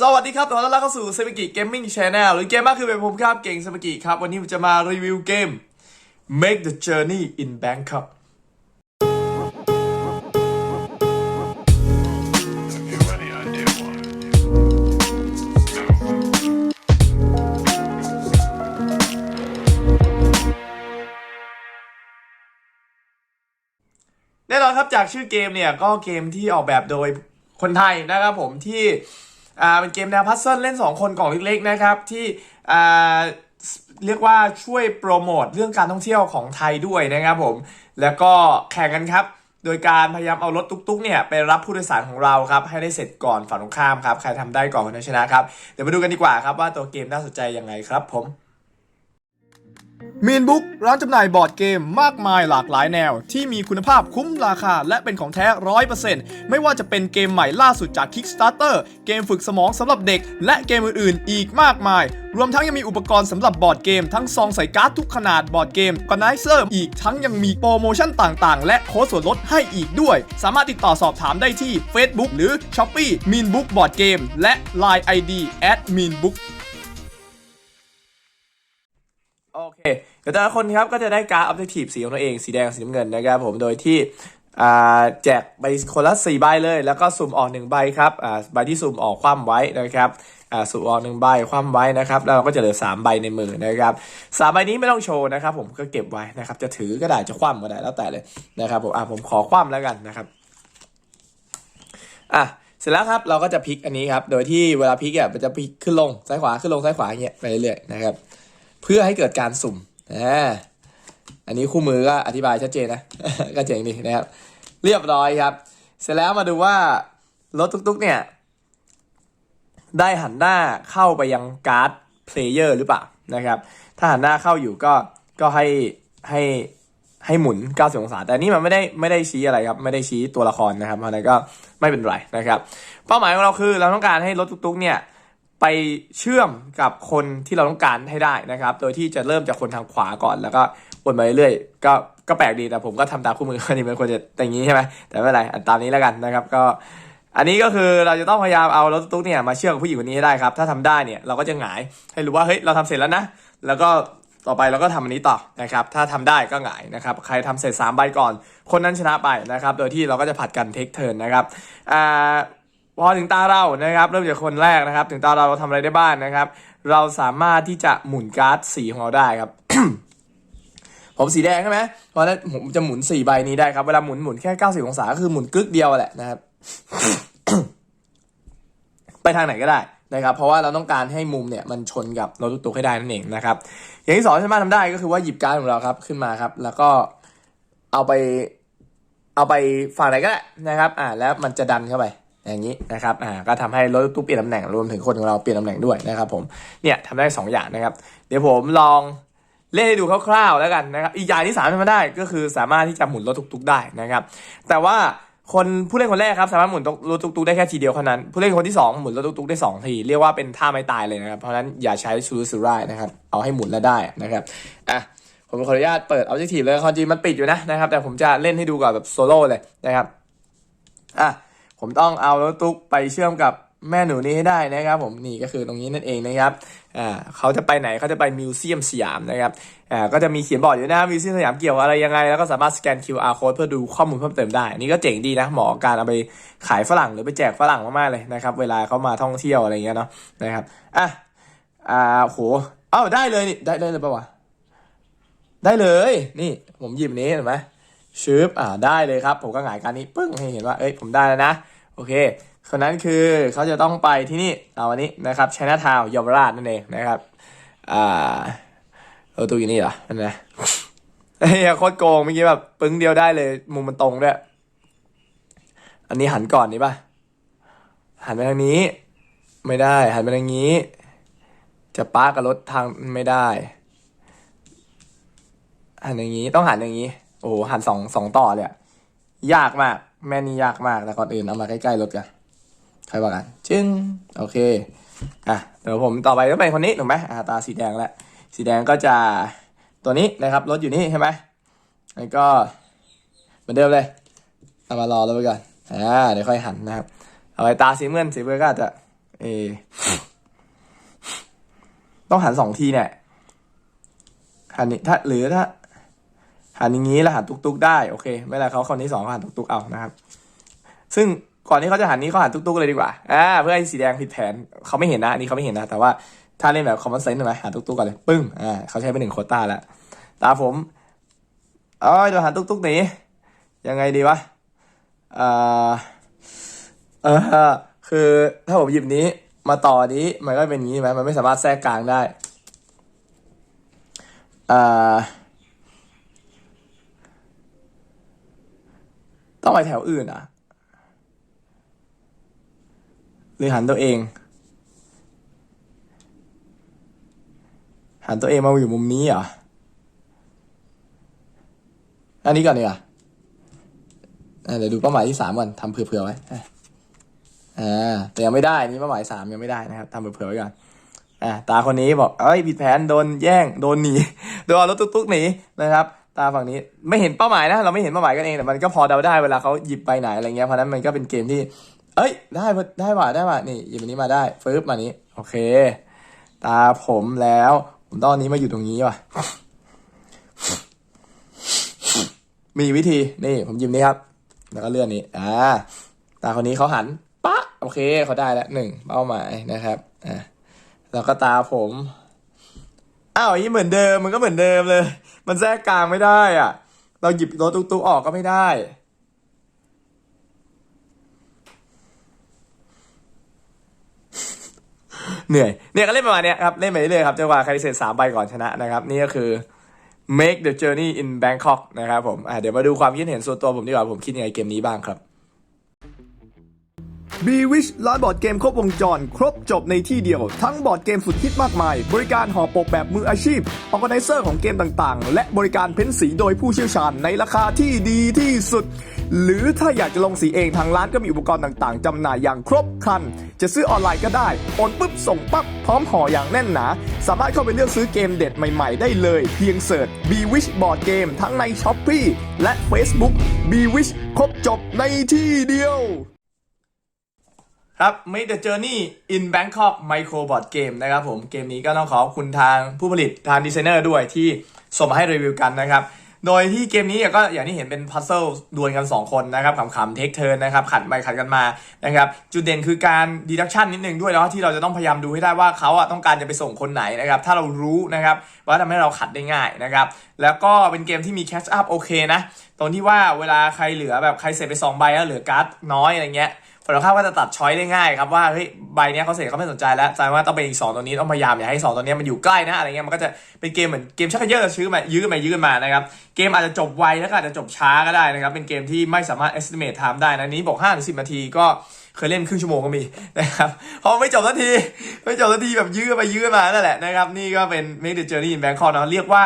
สวัสดีครับขอต้อนรับเข้าสู่เซมิกิเกมมิ่งช n แนลหรือเกมมากคือเป็นผมครับเก่งเซมิกิครับ วันนี้ผมจะมารีวิวเกม Make the Journey in Bangkok แน่นอนครับจากชื่อเกมเนี่ย ก็เกมที่ออกแบบโดยคนไทยนะครับผมที่ อ่าเป็นเกมแนวพัซเซิลเล่น 2 คนกล่องเล็กๆนะครับที่อ่าเรียกว่าช่วยโปรโมทเรื่องการท่องเที่ยวของไทยด้วยนะครับผม แล้วก็แข่งกันครับ โดยการพยายามเอารถตุ๊กๆเนี่ยไปรับผู้โดยสารของเราครับ ให้ได้เสร็จก่อนฝั่งตรงข้ามครับ ใครทำได้ก่อนคนนั้นชนะครับ เดี๋ยวมาดูกันดีกว่าครับว่าตัวเกมน่าสนใจยังไงครับผม มีนบุ๊กร้านจำหน่ายบอร์ดเกมมากมายหลากหลายแนว ที่มีคุณภาพคุ้มราคาและเป็นของแท้100%ไม่ว่าจะเป็นเกมใหม่ล่าสุดจาก Kickstarter เกมฝึกสมองสำหรับเด็ก และเกมอื่นๆ อีกมากมาย รวมทั้งยังมีอุปกรณ์สำหรับบอร์ดเกม ทั้งซองใส่การ์ดทุกขนาดบอร์ดเกมก o นเซอร์อีกทั้งยังมีโปรโมชั่นต่างๆ และโค้ดส่วนลดให้อีกด้วย สามารถติดต่อสอบถามได้ที่ Facebook หรือ Shopee Mean Book Board Game และ Line ID @meanbook โอเค เดี๋ยวแต่ละคนครับก็จะได้การ์ดออบเจกตีฟสีของตัวเองสีแดงสีน้ำเงินนะครับผมโดยที่แจกใบคนละ4ใบเลย แล้วก็สุ่มออก1ใบครับใบที่สุ่มออกคว่ำไว้นะครับสุ่มออก1ใบคว่ำไว้นะครับแล้วเราก็จะเหลือ 3 ใบในมือนะครับสามใบนี้ไม่ต้องโชว์นะครับ ผมก็เก็บไว้นะครับ จะถือก็ได้จะคว่ำก็ได้แล้วแต่เลยนะครับผมอ่าผมขอคว่ำแล้วกันนะครับอะเสร็จแล้วครับเราก็จะพลิกอันนี้ครับโดยที่เวลาพลิกอะมันจะพลิกขึ้นลงซ้ายขวาขึ้นลงซ้ายขวาอย่างเงี้ยไปเรื่อยๆนะครับ เพื่อให้เกิดการสุ่ม อ่าอันนี้คู่มือก็อธิบายชัดเจนนะ ก็เจ๋งดีนะครับ เรียบร้อยครับ เสร็จแล้วมาดูว่ารถตุ๊กๆเนี่ย ได้หันหน้าเข้าไปยังการ์ดเพลเยอร์หรือเปล่านะครับ ถ้าหันหน้าเข้าอยู่ก็ก็ให้ให้ให้หมุน 90 องศา แต่นี่มันไม่ได้ไม่ได้ชี้อะไรครับ ไม่ได้ชี้ตัวละครนะครับเพราะฉะนั้นก็ไม่เป็นไรนะครับ เป้าหมายของเราคือเราต้องการให้รถตุ๊กๆเนี่ย ไปเชื่อมกับคนที่เราต้องการให้ได้นะครับ โดยที่จะเริ่มจากคนทางขวาก่อน แล้วก็วนมาเรื่อยๆก็ก็แปลกดีแต่ผมก็ทำตามคู่มืออันนี้มันควรจะอย่างนี้ใช่ไหมแต่ไม่เป็นไรอันตามนี้แล้วกันนะครับก็อันนี้ก็คือเราจะต้องพยายามเอารถตุ๊กเนี่ยมาเชื่อมกับผู้หญิงคนนี้ให้ได้ครับ ถ้าทำได้เนี่ยเราก็จะหงายให้รู้ว่าเฮ้ยเราทำเสร็จแล้วนะ แล้วก็ต่อไปเราก็ทำอันนี้ต่อนะครับ ถ้าทำได้ก็หงายนะครับ ใครทำเสร็จ3ใบก่อน คนนั้นชนะไปนะครับ โดยที่เราก็จะผัดกันเทคเทิร์นนะครับอ่า พอถึงตาเรานะครับเริ่มจากคนแรกนะครับ ถึงตาเราเราทำอะไรได้บ้างนะครับ เราสามารถที่จะหมุนการ์ดสีของเราได้ครับ ผมสีแดงใช่ไหมเพราะฉะนั้นผมจะหมุนสี่ใบนี้ได้ครับเวลาหมุนหมุนแค่90องศาก็คือหมุนกึกเดียวแหละนะครับ ไปทางไหนก็ได้นะครับเพราะว่าเราต้องการให้มุมเนี่ยมันชนกับรถตุ๊กๆให้ได้นั่นเองนะครับ อย่างที่สองที่สามารถทำได้ก็คือว่าหยิบการ์ดของเราครับขึ้นมาครับ แล้วก็เอาไปเอาไปฝั่งไหนก็ได้นะครับ อ่าแล้วมันจะดันเข้าไป อย่างนี้นะครับ อ่า ก็ทำให้รถตู้เปลี่ยนตำแหน่งรวมถึงคนของเราเปลี่ยนตำแหน่งด้วยนะครับผม เนี่ยทำได้สองอย่างนะครับ เดี๋ยวผมลองเล่นให้ดูคร่าวๆแล้วกันนะครับ อีกอย่างที่สามารถทำได้ก็คือสามารถที่จะหมุนรถตุกๆได้นะครับ แต่ว่าคนผู้เล่นคนแรกครับสามารถหมุนรถตุกๆได้แค่ทีเดียวเท่านั้น ผู้เล่นคนที่สองหมุนรถตุกๆได้สองที เรียกว่าเป็นท่าไม่ตายเลยนะครับ เพราะฉะนั้นอย่าใช้ซูรุสุร่ายนะครับ เอาให้หมุนแล้วได้นะครับ อะผมขออนุญาตเปิด Objective เลยความจริงมันปิดอยู่นะนะครับ แต่ผมจะเล่นให้ดูก่อนแบบโซโล่เลยนะครับ อะ ผมต้องเอารถตุ๊กไปเชื่อมกับแม่หนูนี้ให้ได้นะครับ ผมนี่ก็คือตรงนี้นั่นเองนะครับอ่าเขาจะไปไหนเขาจะไปมิวเซียมสยามนะครับอ่าก็จะมีเขียนบอกอยู่นะมิวเซียมสยามเกี่ยวอะไรยังไง แล้วก็สามารถสแกน QR code เพื่อดูข้อมูลเพิ่มเติมได้นี่ก็เจ๋งดีนะหมาะกับการเอาไปขายฝรั่งหรือไปแจกฝรั่งมากๆเลยนะครับเวลาเขามาท่องเที่ยวอะไรเงี้ยเนาะนะครับอะอ่าโหเอ้าได้เลยนี่ได้ได้เลยปะวะได้เลย นี่ผมหยิบนี้เห็นไหมชืบอ่าได้เลยครับ ผมก็หงายการนี้ปึ้งให้เห็นว่าเอ้ยผมได้แล้วนะ โอเคคนนั้นคือเขาจะต้องไปที่นี่เอาวันนี้นะครับชนะทาวเยาวราชนั่นเองนะครับอ่าเออตัวอยู่นี่เหรอนั่นนะเฮ้ยโคตรโกงเมื่อกี้แบบปึ้งเดียวได้เลย มุมมันตรงด้วย อันนี้หันก่อนนี่ป่ะ หันไปทางนี้ ไม่ได้ หันไปทางนี้ จะป้ากับรถทางไม่ได้ หันอย่างนี้ต้องหันอย่างนี้ โอ้โหหันสองสองต่อเลยยากมาก แม่นี่ยากมากแต่ก่อนอื่นเอามาใกล้ๆรถกันใครว่ากันจึ้งโอเคอะเดี๋ยวผมต่อไปก็เป็นคนนี้ถูกไหมอ่าตาสีแดงแล้วสีแดงก็จะตัวนี้นะครับรถอยู่นี่ใช่ไหมแล้วก็เหมือนเดิมเลยเอามารอแล้วไปก่อนอ่าเดี๋ยวค่อยหันนะครับ เอาไปตาสีเงินสีเบอร์ก็อาจจะเอต้องหันสองทีเนี่ยหันนี้ถ้าหรือถ้า หันอย่างนี้แล้วหันตุกๆได้โอเคไม่เป็นไรเขาคนที่สองเขาหันตุกๆเอานะครับ ซึ่งก่อนที่เขาจะหันนี้เขาหันตุกๆเลยดีกว่าอ่าเพื่อให้สีแดงผิดแผนเขาไม่เห็นนะอันนี้เขาไม่เห็นนะแต่ว่าถ้าเล่นแบบคอมมอนเซนต์ใช่ไหมหันตุกๆก่อนเลยปึ้งอ่าเขาใช้ไปหนึ่งโคต้าแล้วตาผมเอ้ยเดี๋ยวหันตุกๆหนียังไงดีวะอ่าเออคือถ้าผมหยิบนี้มาต่อนี้มันก็เป็นอย่างนี้ใช่ไหมมันไม่สามารถแทรกกลางได้อ่า ต้องไปแถวอื่นอะ หรือหันตัวเอง หันตัวเองมาอยู่มุมนี้เหรอ อันนี้ก่อนดีกว่าอะเดี๋ยวดูเป้าหมายที่สามก่อนทำเผื่อๆไว้อ่าแต่ยังไม่ได้นี่เป้าหมายสามยังไม่ได้นะครับทำเผื่อๆไว้ก่อนอะตาคนนี้บอกเอ้ยผิดแผนโดนแย่งโดนหนีโดนรถตุ๊กๆหนีนะครับ ตาฝั่งนี้ไม่เห็นเป้าหมายนะ เราไม่เห็นเป้าหมายกันเองแต่มันก็พอเดาได้เวลาเขาหยิบไปไหนอะไรเงี้ยเพราะนั้นมันก็เป็นเกมที่ เอ้ย ได้ได้ว่ะได้ว่ะนี่หยิบอันนี้มาได้ฟึบมานี้ โอเค ตาผมแล้ว ผมต้อนนี้มาอยู่ตรงนี้ว่ะ มีวิธีนี่ ผมหยิบนี้ครับ แล้วก็เลื่อนนี้อ่าตาคนนี้เขาหันปะโอเคเขาได้แล้วหนึ่งเป้าหมายนะครับอ่าแล้วก็ตาผมอ้าวอันนี้เหมือนเดิมมันก็เหมือนเดิมเลย มันแทรกกลางไม่ได้อะ เราหยิบรถตุ๊กๆออกก็ไม่ได้เหนื่อยเนี่ยก็เล่นประมาณเนี้ยครับ เล่นไปเรื่อยครับจนกว่าใครเสร็จสามใบก่อนชนะนะครับ นี่ก็คือ make the journey in Bangkok นะครับผมอะเดี๋ยวมาดูความคิดเห็นส่วนตัวผมดีกว่าผมคิดยังไงเกมนี้บ้างครับ b w i s h ร้านบอร์ดเกมครบวงจร ครบจบในที่เดียว ทั้งบอร์ดเกมสุดฮิตมากมาย บริการห่อปกแบบมืออาชีพออ g a แ i เซอร์ของเกมต่างๆ และบริการเพ้นสีโดยผู้เชี่ยวชาญในราคาที่ดีที่สุด หรือถ้าอยากจะลงสีเองทางร้านก็มีอุปกรณ์ต่างๆจำหน่ายอย่างครบครัน จะซื้อออนไลน์ก็ได้โอนปุ๊บส่งปั๊บพร้อมห่ออย่างแน่นหนา สามารถเข้าไปเลือกซื้อเกมเด็ดใหม่ๆ ได้เลย เพียงเสิร์ช b w i s h Board Game ทั้งใน s h อ p e e และ Facebook b w i s h ครบจบในที่เดียว ครับ Make the Journey in Bangkok Micro Board Game นะครับผมเกมนี้ก็ต้องขอบคุณทางผู้ผลิตทางดีไซเนอร์ด้วยที่ส่งมาให้รีวิวกันนะครับ โดยที่เกมนี้ก็อย่างที่เห็นเป็นพัซเซิลดวลกัน 2 คนนะครับขำๆเทคเทิร์นนะครับขัดไปขัดกันมานะครับจุดเด่นคือการดีดักชันนิดนึงด้วยเนาะที่เราจะต้องพยายามดูให้ได้ว่าเขาอะต้องการจะไปส่งคนไหนนะครับถ้าเรารู้นะครับว่าทำให้เราขัดได้ง่ายนะครับแล้วก็เป็นเกมที่มีแคชอัพโอเคนะตรงที่ว่าเวลาใครเหลือแบบใครเสร็จไปสองใบแล้วเหลือการ์ดน้อยอะไรเงี้ย ฝั่งตรงข้ามก็จะตัดช้อยได้ง่ายครับว่าเฮ้ยใบเนี้ยเขาเสร็จเขาไม่สนใจแล้วใจว่าต้องเป็นอีกสองตัวนี้ต้องพยายามอย่าให้สองตัวนี้มันอยู่ใกล้นะอะไรเงี้ยมันก็จะเป็นเกมเหมือนเกมชักกระเยอะชื้อมายื้อมายื้อมานะครับเกมอาจจะจบไวแล้วก็อาจจะจบช้าก็ได้นะครับเป็นเกมที่ไม่สามารถ estimate time ได้นะนี้บอก5ถึง10นาทีก็เคยเล่นครึ่งชั่วโมงก็มีนะครับเพราะไม่จบสักทีไม่จบสักทีแบบยื้อไปยื้อมานั่นแหละนะครับนี่ก็เป็น Make the Journey in Bangkok เนาะเรียกว่า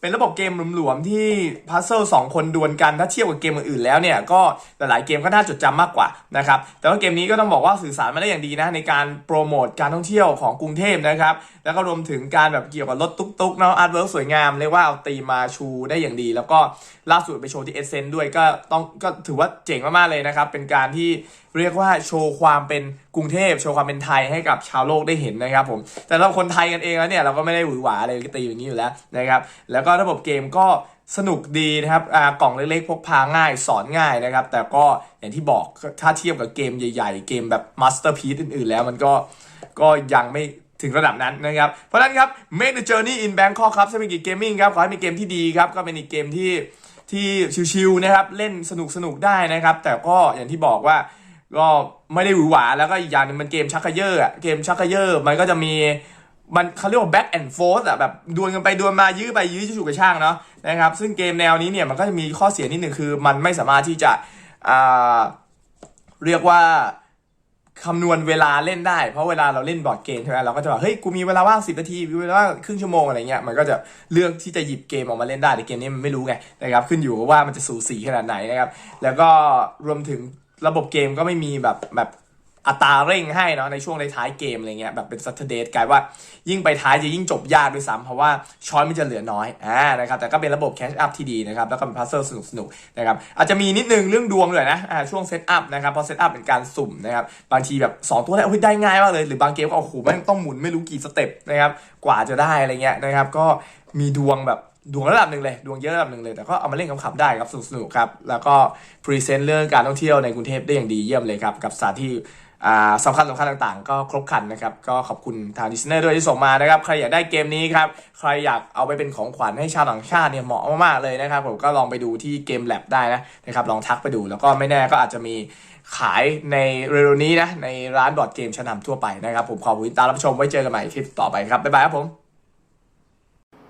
เป็นระบบเกมหลวมๆที่พัซเซิลสองคนดวลกันถ้าเทียบกับเกมอื่นๆแล้วเนี่ยก็หลายๆเกมก็น่าจดจำมากกว่านะครับแต่ว่าเกมนี้ก็ต้องบอกว่าสื่อสารมาได้อย่างดีนะในการโปรโมทการท่องเที่ยวของกรุงเทพนะครับแล้วก็รวมถึงการแบบเกี่ยวกับรถตุ๊กๆเนาะอาร์ตเวิร์กสวยงามเรียกว่าเอาตีมาชูได้อย่างดี แล้วก็ล่าสุดไปโชว์ที่เอเซนด้วยก็ต้องก็ถือว่าเจ๋งมากๆเลยนะครับเป็นการที่ เรียกว่าโชว์ความเป็นกรุงเทพโชว์ความเป็นไทยให้กับชาวโลกได้เห็นนะครับผมแต่เราคนไทยกันเองแล้วเนี่ยเราก็ไม่ได้หวือหวาอะไรตีอย่างนี้อยู่แล้วนะครับแล้วก็ระบบเกมก็สนุกดีนะครับกล่องเล็กๆ พกพาง่ายสอนง่ายนะครับ แต่ก็อย่างที่บอกถ้าเทียบกับเกมใหญ่ๆ เกมแบบมาสเตอร์พี e อื่นๆ แล้วมันก็ก็ยังไม่ถึงระดับนั้นนะครับ เพราะนั้นครับ Make the Journey in Bangkok ครับ s e m i g i Gaming ครับ ขอให้มีเกมที่ดีครับ ก็เป็นอีกเกมที่ที่ชิวๆนะครับ เล่นสนุกๆ ได้นะครับ แต่ก็อย่างที่บอกว่า ก็ไม่ได้หวือหวาแล้วก็อีกอย่างหนึงมันเกมชักเยอร์อะเกมชักเยอร์มันก็จะมีมันเขาเรียกว่า back and forth อะแบบดวลกันไปดวลมายื้อไปยื้อฉุกกระช่างเนาะนะครับซึ่งเกมแนวนี้เนี่ยมันก็จะมีข้อเสียนิดหนึ่งคือ มันไม่สามารถที่จะเรียกว่าคำนวณเวลาเล่นได้ เพราะเวลาเราเล่นบอร์ดเกมใช่ไหมเราก็จะแบบเฮ้ยกูมีเวลาว่างสิบนาทีมีเวลาว่างครึ่งชั่วโมงอะไรเงี้ยมันก็จะเลือกที่จะหยิบเกมออกมาเล่นได้แต่เกมนี้มันไม่รู้ไงนะครับขึ้นอยู่กับว่ามันจะสูสีขนาดไหนนะครับแล้วก็รวมถึง ระบบเกมก็ไม่มีแบบแบบอัตราเร่งให้เนาะในช่วงในท้ายเกมอะไรเงี้ยแบบเป็นซัตเทอร์เดย์กลายว่ายิ่งไปท้ายจะยิ่งจบยากด้วยซ้ำเพราะว่าช้อยมันจะเหลือน้อยอ่านะครับแต่ก็เป็นระบบแคชอัพที่ดีนะครับแล้วก็เป็นพัซเซิลสนุกๆนะครับอาจจะมีนิดนึงเรื่องดวงเลยนะอ่าช่วงเซตอัพนะครับพราะเซตอัพเป็นการสุ่มนะครับบางทีแบบ 2 ตัวแรกโอ้ยได้ง่ายมากเลย หรือบางเกมก็โอ้โหแม่งต้องหมุนไม่รู้กี่สเต็ปนะครับกว่าจะได้อะไรเงี้ยนะครับก็มีดวงแบบ ดวงระดับหนึ่งเลย ดวงเยอะระดับหนึ่งเลย แต่ก็เอามาเล่นขำๆได้ครับ สนุกๆครับ แล้วก็พรีเซนต์เรื่องการท่องเที่ยวในกรุงเทพได้อย่างดีเยี่ยมเลยครับ กับสถานที่สำคัญสำคัญต่างๆ ก็ครบครันนะครับ ก็ขอบคุณทางดิสเนอร์ด้วยที่ส่งมานะครับ ใครอยากได้เกมนี้ครับ ใครอยากเอาไปเป็นของขวัญให้ชาวต่างชาติเนี่ยเหมาะมากๆเลยนะครับ ผมก็ลองไปดูที่เกมแลบได้นะนะครับ ลองทักไปดูแล้วก็ไม่แน่ก็อาจจะมีขายในเร็วๆนี้นะในร้านบอร์ดเกมชั้นนำทั่วไปนะครับ ผมขอบคุณที่ตามรับชมไว้เจอกันใหม่คลิปต่อไปครับบ๊ายบายครับผม